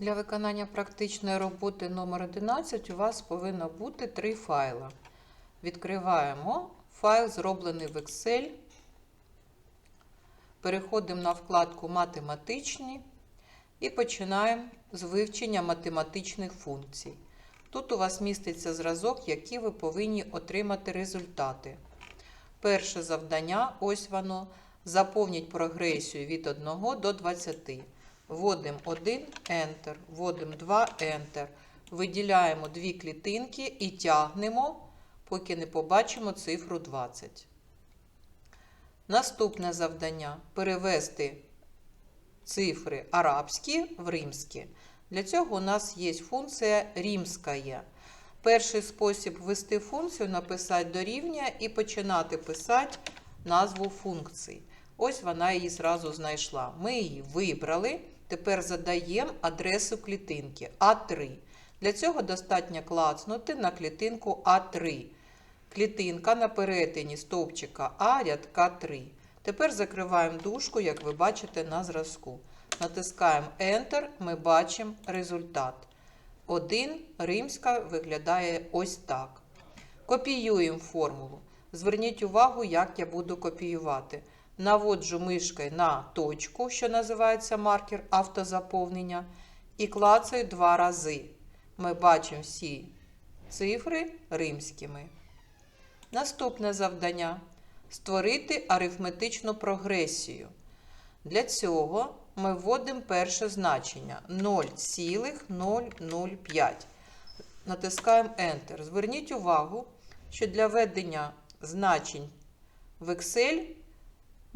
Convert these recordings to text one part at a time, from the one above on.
Для виконання практичної роботи номер 11 у вас повинно бути три файла. Відкриваємо файл, зроблений в Excel. Переходимо на вкладку Математичні і починаємо з вивчення математичних функцій. Тут у вас міститься зразок, які ви повинні отримати результати. Перше завдання, ось воно. Заповніть прогресію від 1 до 20. Вводимо 1 Enter, вводимо 2 Enter. Виділяємо дві клітинки і тягнемо, поки не побачимо цифру 20. Наступне завдання перевести цифри арабські в римські. Для цього у нас є функція римська. Перший спосіб ввести функцію написати дорівнює і починати писати назву функції. Ось вона її зразу знайшла. Ми її вибрали. Тепер задаємо адресу клітинки А3. Для цього достатньо клацнути на клітинку А3. Клітинка на перетині стовпчика А рядка 3. Тепер закриваємо дужку, як ви бачите на зразку. Натискаємо Enter, ми бачимо результат. 1 римська виглядає ось так. Копіюємо формулу. Зверніть увагу, як я буду копіювати. Наводжу мишкою на точку, що називається маркер автозаповнення, і клацаю два рази. Ми бачимо всі цифри римськими. Наступне завдання створити арифметичну прогресію. Для цього ми вводимо перше значення 0,005. Натискаємо Enter. Зверніть увагу, що для введення значень в Excel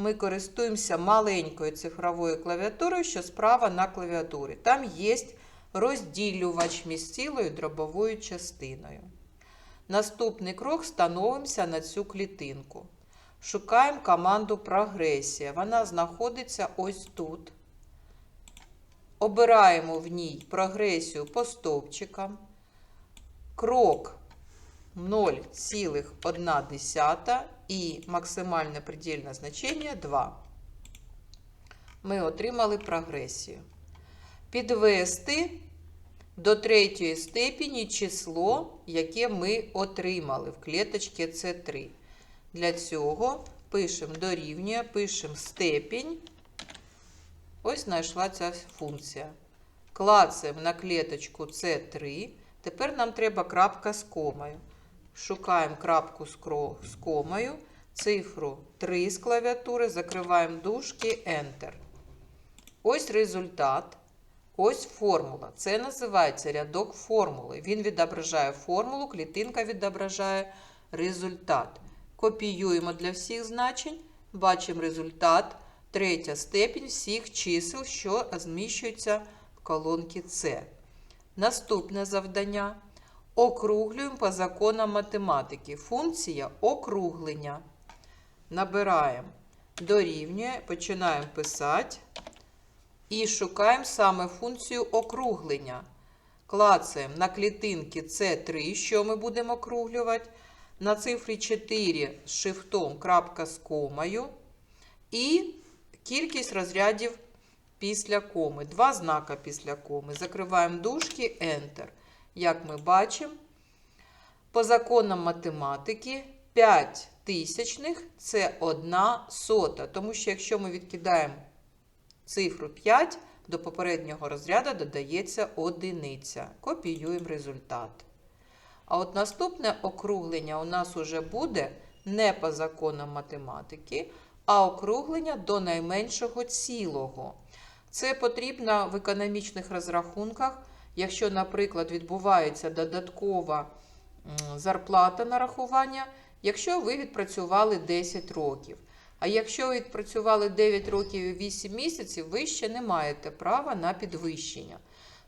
ми користуємося маленькою цифровою клавіатурою, що справа на клавіатурі. Там є розділювач між цілою дробовою частиною. Наступний крок становимося на цю клітинку. Шукаємо команду прогресія. Вона знаходиться ось тут. Обираємо в ній прогресію по стовпчикам. Крок 0,1 і максимальне предельне значення 2. Ми отримали прогресію. Підвести до третьої степені число, яке ми отримали в клеточці С3. Для цього пишемо дорівнює, пишемо степінь. Ось знайшла ця функція. Клацаємо на клеточку С3. Тепер нам треба крапка з комою. Шукаємо крапку з комою, цифру 3 з клавіатури, закриваємо дужки Enter. Ось результат. Ось формула. Це називається рядок формули. Він відображає формулу, клітинка відображає результат. Копіюємо для всіх значень, бачимо результат. Третя степінь всіх чисел, що зміщуються в колонці С. Наступне завдання. Округлюємо по законам математики. Функція округлення. Набираємо дорівнює, починаємо писати. І шукаємо саме функцію округлення. Клацаємо на клітинки С3, що ми будемо округлювати. На цифрі 4 з шифтом крапка з комою. І кількість розрядів після коми. Два знака після коми. Закриваємо дужки Enter. Як ми бачимо, по законам математики 5 тисячних це 1 сота. Тому що якщо ми відкидаємо цифру 5, до попереднього розряду додається одиниця. Копіюємо результат. А от наступне округлення у нас уже буде не по законам математики, а округлення до найменшого цілого. Це потрібно в економічних розрахунках, якщо, наприклад, відбувається додаткова зарплата нарахування, якщо ви відпрацювали 10 років. А якщо ви відпрацювали 9 років і 8 місяців, ви ще не маєте права на підвищення.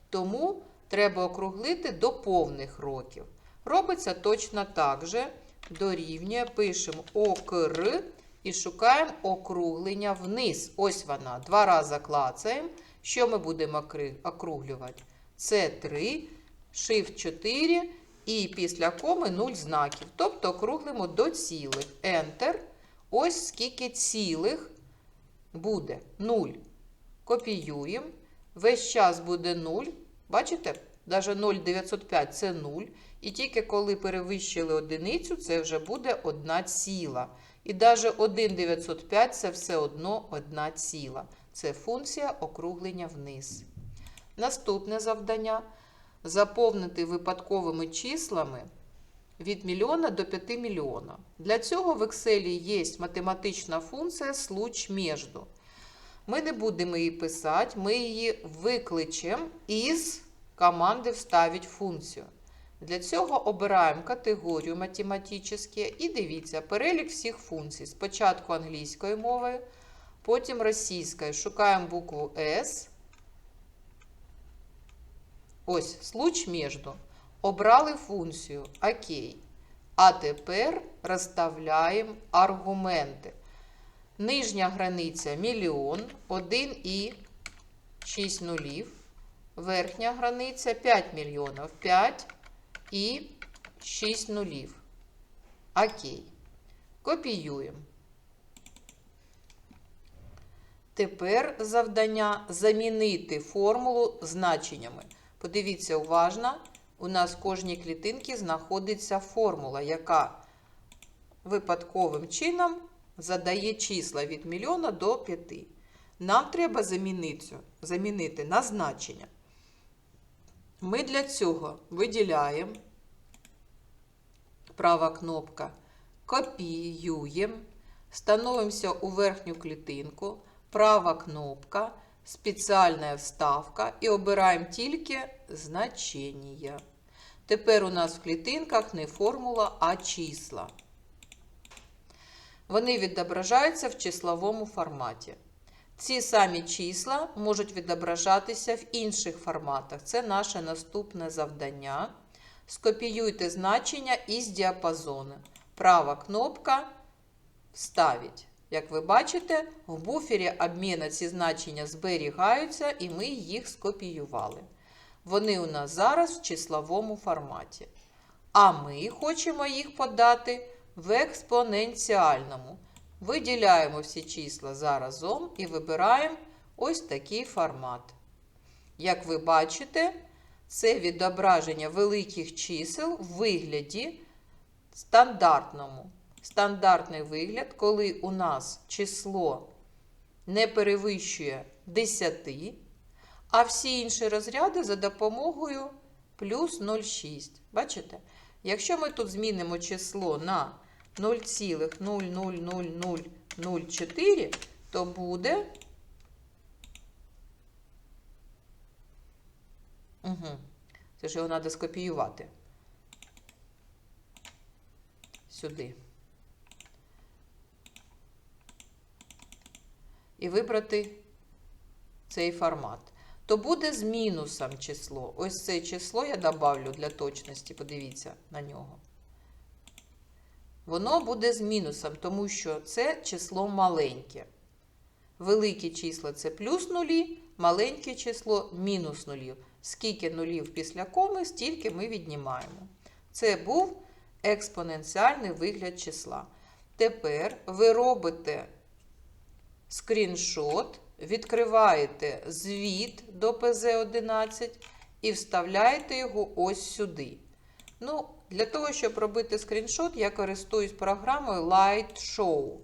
Тому треба округлити до повних років. Робиться точно так же. Дорівнює, пишемо ОКР і шукаємо округлення вниз. Ось вона. Два рази клацаємо. Що ми будемо округлювати? Це 3, Shift 4 і після коми 0 знаків. Тобто округлимо до цілих. Enter. Ось скільки цілих буде 0. Копіюємо. Весь час буде 0. Бачите? Навіть 0,905 це 0. І тільки коли перевищили одиницю, це вже буде 1 ціла. І навіть 1,905 це все одно 1 ціла. Це функція округлення вниз. Наступне завдання заповнити випадковими числами від мільйона до 5 мільйона. Для цього в Excel є математична функція случ міжду. Ми не будемо її писати, ми її викличемо із команди Вставить функцію. Для цього обираємо категорію математичні і дивіться перелік всіх функцій. Спочатку англійською мовою, потім російською. Шукаємо букву S. Ось случ міжду. Обрали функцію. Окей. А тепер розставляємо аргументи. Нижня границя мільйон, 1 і 6 нулів. Верхня границя 5 мільйонів, 5 і 6 нулів. Окей. Копіюємо. Тепер завдання замінити формулу значеннями. Подивіться уважно, у нас в кожній клітинці знаходиться формула, яка випадковим чином задає числа від мільйона до 5. Нам треба замінити, замінити на значення. Ми для цього виділяємо права кнопка, копіюємо, становимося у верхню клітинку, права кнопка, спеціальна вставка і обираємо тільки значення. Тепер у нас в клітинках не формула, а числа. Вони відображаються в числовому форматі. Ці самі числа можуть відображатися в інших форматах. Це наше наступне завдання. Скопіюйте значення із діапазону. Права кнопка Вставить. Як ви бачите, в буфері обміну ці значення зберігаються, і ми їх скопіювали. Вони у нас зараз в числовому форматі. А ми хочемо їх подати в експоненціальному. Виділяємо всі числа заразом і вибираємо ось такий формат. Як ви бачите, це відображення великих чисел в вигляді стандартному. Стандартний вигляд, коли у нас число не перевищує 10, а всі інші розряди за допомогою плюс 0,6. Бачите? Якщо ми тут змінимо число на 0,00004, то буде. Угу. Це ж його треба скопіювати. Сюди. І вибрати цей формат. То буде з мінусом число. Ось це число я добавлю для точності, подивіться на нього. Воно буде з мінусом, тому що це число маленьке. Великі числа це плюс нулі, маленьке число мінус нулів. Скільки нулів після коми, стільки ми віднімаємо. Це був експоненціальний вигляд числа. Тепер ви робите скріншот, відкриваєте звіт до ПЗ-11 і вставляєте його ось сюди. Ну, Для того, щоб робити скріншот, я користуюсь програмою Light Show.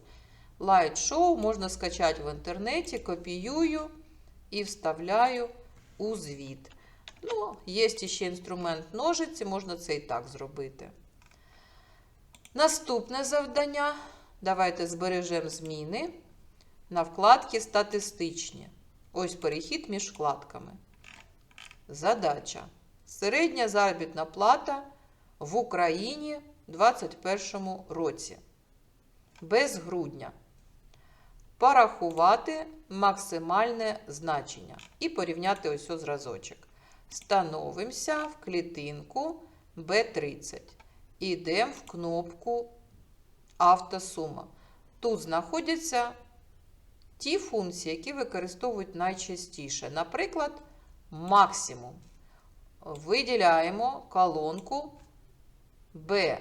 Light Show можна скачати в інтернеті, копіюю і вставляю у звіт. Ну, Є ще інструмент ножиці, можна це і так зробити. Наступне завдання. Давайте збережемо зміни на вкладки статистичні. Ось перехід між вкладками. Задача. Середня заробітна плата в Україні у 2021 році. Без грудня. Порахувати максимальне значення і порівняти ось зразочок. Становимося в клітинку B30. Йдемо в кнопку Автосума. Тут знаходяться ті функції, які використовують найчастіше. Наприклад, максимум. Виділяємо колонку B3,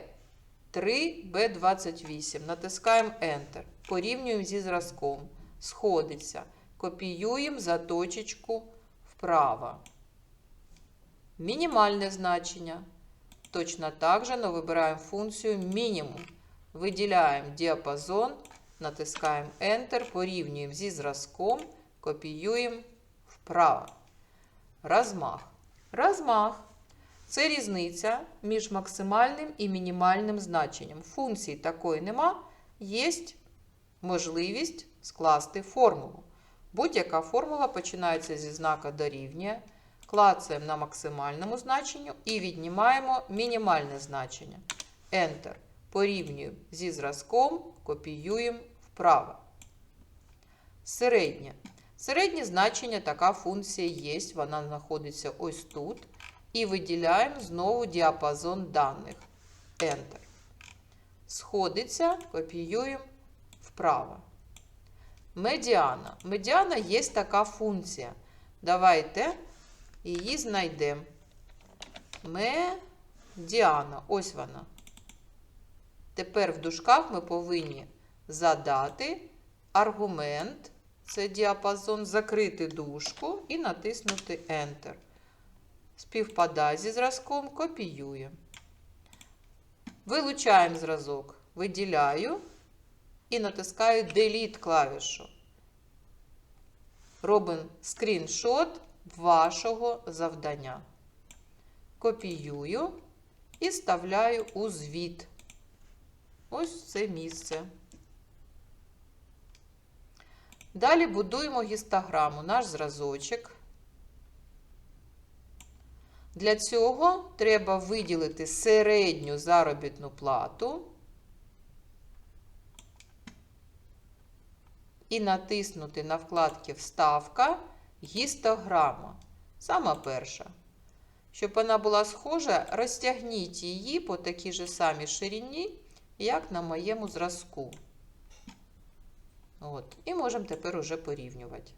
B28. Натискаємо Enter. Порівнюємо зі зразком. Сходиться. Копіюємо за точечку вправо. Мінімальне значення. Точно так же, но вибираємо функцію мінімум. Виділяємо діапазон, натискаємо Enter, порівнюємо зі зразком, копіюємо вправо. Розмах. Розмах це різниця між максимальним і мінімальним значенням. Функції такої нема, є можливість скласти формулу. Будь-яка формула починається зі знака дорівнює, клацаємо на максимальному значенню і віднімаємо мінімальне значення. Enter. Порівнюємо зі зразком, копіюємо вправо. Середнє. Середнє значення така функція є, вона знаходиться ось тут. І виділяємо знову діапазон даних. Enter. Сходиться, копіюємо вправо. Медіана. Медіана є така функція. Давайте її знайдемо. Медіана. Ось вона. Тепер в дужках ми повинні задати аргумент, це діапазон, закрити дужку і натиснути Enter. Співпадає зі зразком, копіюємо. Вилучаємо зразок, виділяю і натискаю Delete клавішу. Робимо скріншот вашого завдання. Копіюю і вставляю у звіт. Ось це місце. Далі будуємо гістограму, наш зразочок. Для цього треба виділити середню заробітну плату і натиснути на вкладки Вставка гістограма. Сама перша. Щоб вона була схожа, розтягніть її по такій же самій ширині, як на моєму зразку. От. І можемо тепер уже порівнювати.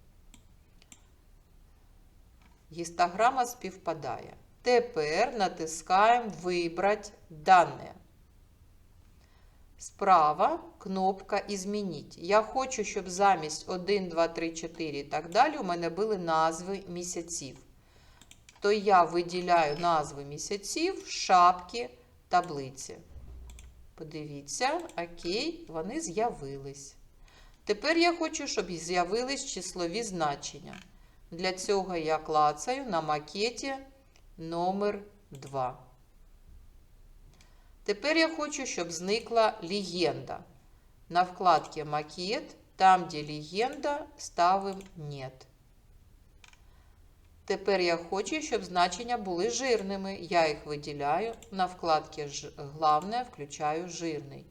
Гістограма співпадає. Тепер натискаємо Вибрати дане. Справа кнопка «Ізмініть». Я хочу, щоб замість 1, 2, 3, 4 і так далі у мене були назви місяців. То я виділяю назви місяців шапки таблиці. Подивіться, окей, вони з'явились. Тепер я хочу, щоб з'явились числові значення. Для цього я клацаю на макеті номер 2. Тепер я хочу, щоб зникла легенда. На вкладці макет, там, де легенда, ставимо «Нет». Тепер я хочу, щоб значення були жирними. Я їх виділяю. На вкладці Главне включаю жирний.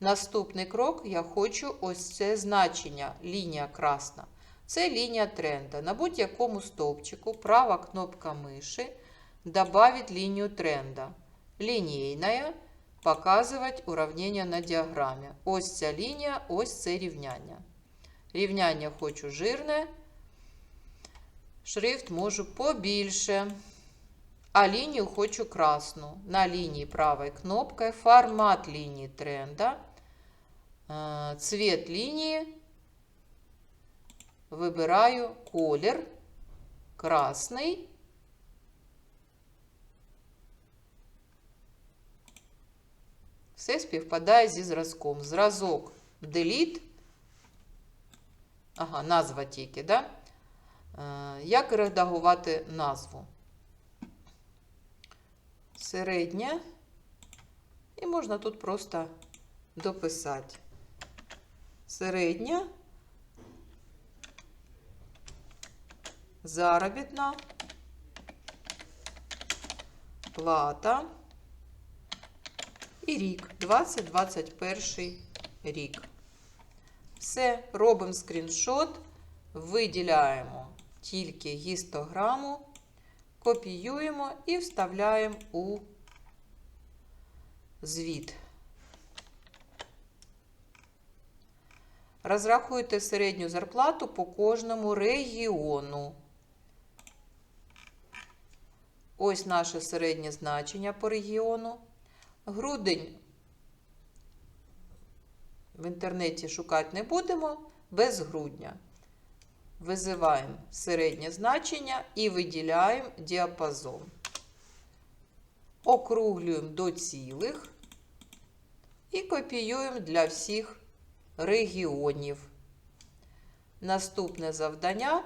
Наступний крок я хочу ось це значення, лінія красна. Це лінія тренда. На будь-якому стовпчику права кнопка миші добавить лінію тренда. Лінійна показувати уравнення на діаграмі. Ось ця лінія, ось це рівняння. Рівняння хочу жирне. Шрифт можу побільше. А лінію хочу красну. На лінії правою кнопкою формат лінії тренда. Цвет лінії. Вибираю колір красний. Все співпадає зі зразком. Зразок Delete. Ага, назва тільки, да? Як редагувати назву? Середня. І можна тут просто дописати. Середня. Заробітна плата і рік, 2021 рік. Все, робимо скріншот, виділяємо тільки гістограму, копіюємо і вставляємо у звіт. Розрахуйте середню зарплату по кожному регіону. Ось наше середнє значення по регіону. Грудень в інтернеті шукати не будемо без грудня. Визиваємо середнє значення і виділяємо діапазон. Округлюємо до цілих і копіюємо для всіх регіонів. Наступне завдання.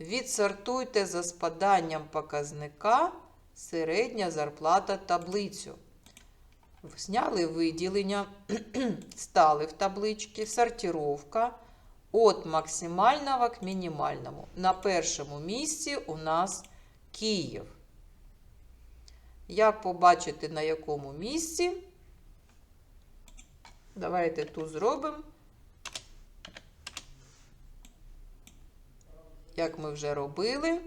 Відсортуйте за спаданням показника середня зарплата таблицю. Зняли виділення, стали в табличці, сортировка від максимального к мінімальному. На першому місці у нас Київ. Як побачити, на якому місці? Давайте тут зробимо. Як ми вже робили,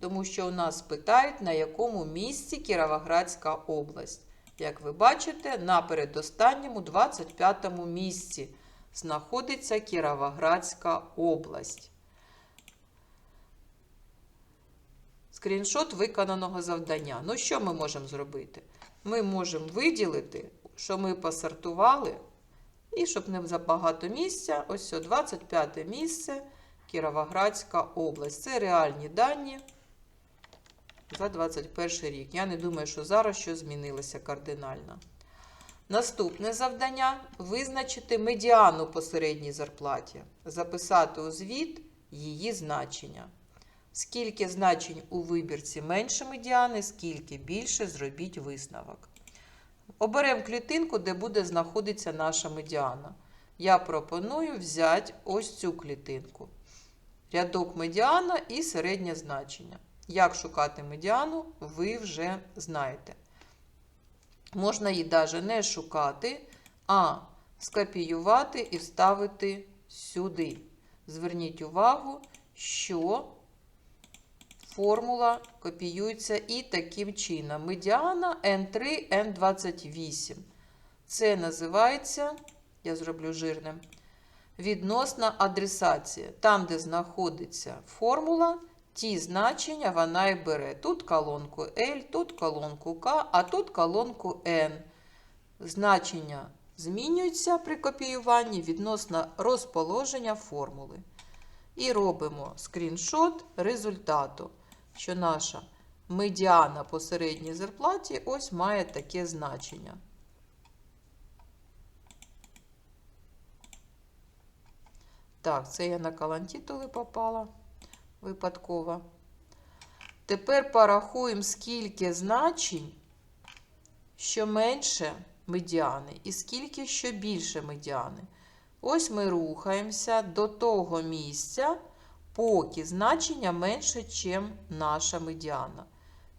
тому що у нас питають, на якому місці Кіровоградська область. Як ви бачите, на передостанньому 25 місці знаходиться Кіровоградська область. Скріншот виконаного завдання. Ну, що ми можемо зробити? Ми можемо виділити, що ми посортували, і щоб не забагато місця, ось 25 місце Кіровоградська область. Це реальні дані за 21 рік. Я не думаю, що зараз щось змінилося кардинально. Наступне завдання визначити медіану по середній зарплаті, записати у звіт її значення. Скільки значень у вибірці менше медіани, скільки більше зробіть висновок. Оберемо клітинку, де буде знаходитися наша медіана. Я пропоную взяти ось цю клітинку. Рядок медіана і середнє значення. Як шукати медіану, ви вже знаєте. Можна її навіть не шукати, а скопіювати і вставити сюди. Зверніть увагу, що формула копіюється і таким чином. Медіана N3, N28. Це називається, я зроблю жирним, відносна адресація. Там, де знаходиться формула, ті значення вона і бере. Тут колонку L, тут колонку К, а тут колонку N. Значення змінюються при копіюванні відносно розположення формули. І робимо скріншот результату, що наша медіана по середній зарплаті ось має таке значення. Так, це я на калантітули попала випадково. Тепер порахуємо, скільки значень, що менше медіани, і скільки що більше медіани. Ось ми рухаємося до того місця, поки значення менше, ніж наша медіана.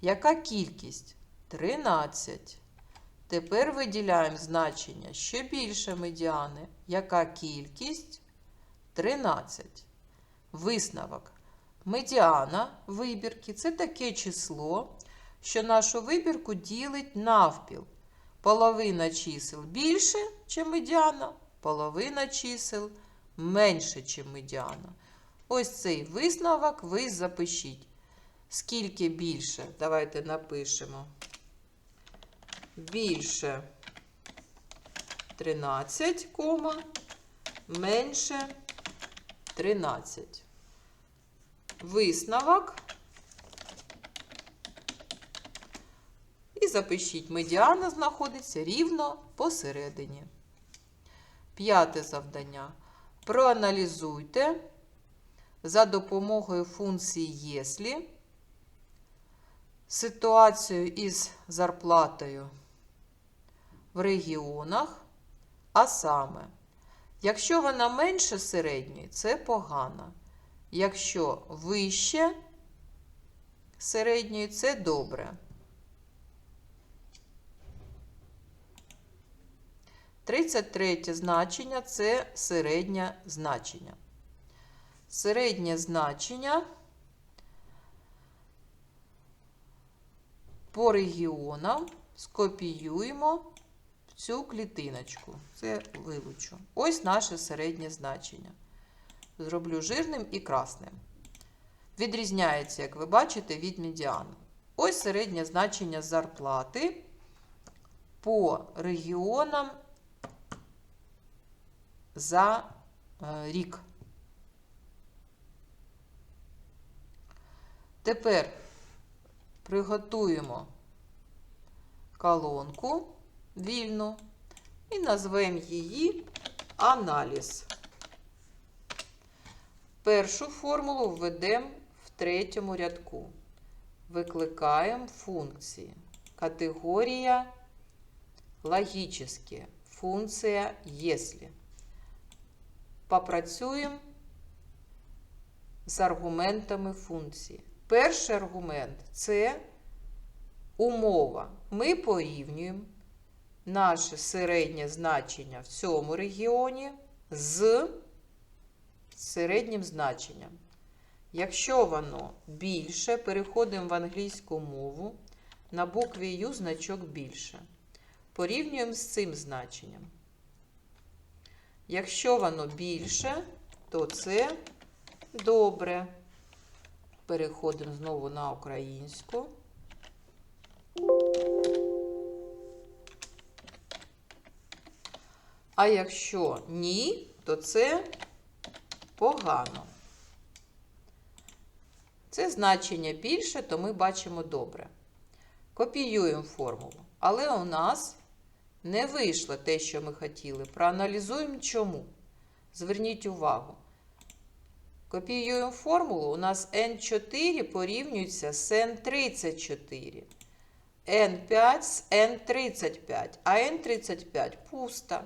Яка кількість? 13. Тепер виділяємо значення, що більше медіани. Яка кількість? 13. Висновок. Медіана вибірки це таке число, що нашу вибірку ділить навпіл. Половина чисел більше, ніж медіана, половина чисел менше, ніж медіана. Ось цей висновок ви запишіть. Скільки більше? Давайте напишемо. Більше 13, менше 13. Висновок. І запишіть, медіана знаходиться рівно посередині. П'яте завдання. Проаналізуйте за допомогою функції «єслі» ситуацію із зарплатою в регіонах, а саме, якщо вона менше середньої, це погано. Якщо вище середньої, це добре. Тридцять третє значення це середнє значення. Середнє значення по регіонам скопіюємо цю клітиночку. Це вилучу. Ось наше середнє значення зроблю жирним і красним. Відрізняється, як ви бачите, від медіану. Ось середнє значення зарплати по регіонам за е, рік. Тепер приготуємо колонку вільну і назвемо її аналіз. Першу формулу введемо в третьому рядку. Викликаємо функції. Категорія логічні. Функція «если». Попрацюємо з аргументами функції. Перший аргумент це умова. Ми порівнюємо наше середнє значення в цьому регіоні з середнім значенням. Якщо воно більше, переходимо в англійську мову, на букві U значок більше. Порівнюємо з цим значенням. Якщо воно більше, то це добре. Переходимо знову на українську. А якщо ні, то це погано. Це значення більше, то ми бачимо добре. Копіюємо формулу. Але у нас не вийшло те, що ми хотіли. Проаналізуємо чому. Зверніть увагу. Копіюємо формулу. У нас N4 порівнюється з N34. N5 з N35, а N35 пуста.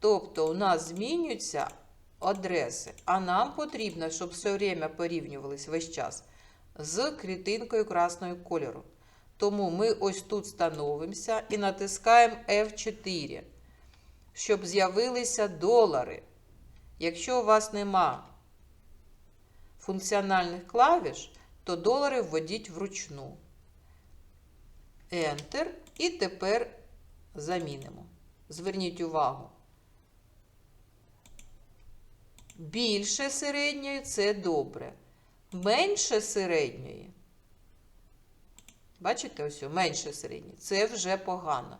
Тобто у нас змінюються адреси. А нам потрібно, щоб все время порівнювалися весь час з клітинкою красного кольору. Тому ми ось тут становимося і натискаємо F4, щоб з'явилися долари. Якщо у вас нема функціональних клавіш, то долари вводіть вручну. Enter. І тепер замінимо. Зверніть увагу. Більше середньої це добре. Менше середньої. Бачите, ось менше середньої. Це вже погано.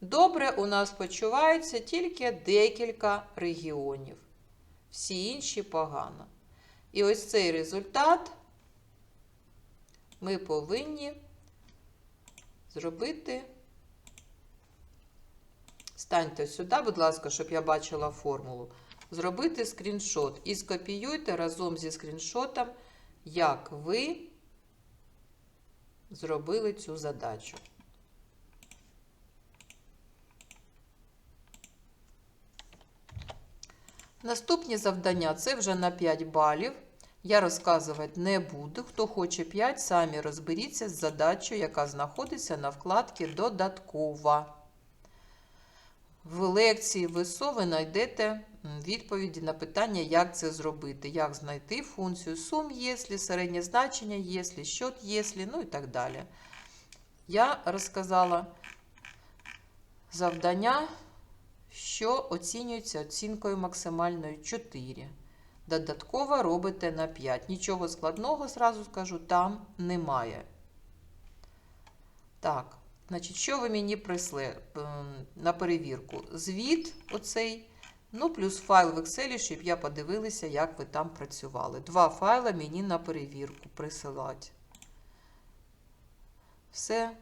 Добре, у нас почувається тільки декілька регіонів. Всі інші погано. І ось цей результат ми повинні зробити. Станьте сюди, будь ласка, щоб я бачила формулу. Зробити скріншот і скопіюйте разом зі скріншотом, як ви зробили цю задачу. Наступні завдання це вже на 5 балів. Я розказувати не буду. Хто хоче 5, самі розберіться з задачею, яка знаходиться на вкладці Додаткова. В лекції ВСО ви знайдете відповіді на питання, як це зробити, як знайти функцію сум, єслі, середнє значення, єслі, щот, єслі, ну і так далі. Я розказала завдання, що оцінюється оцінкою максимальною 4. Додатково робите на 5. Нічого складного, зразу скажу, там немає. Так. Значить, що ви мені прийшли на перевірку? Звіт оцей, ну, плюс файл в Excel, щоб я подивилася, як ви там працювали. Два файла мені на перевірку присилати. Все.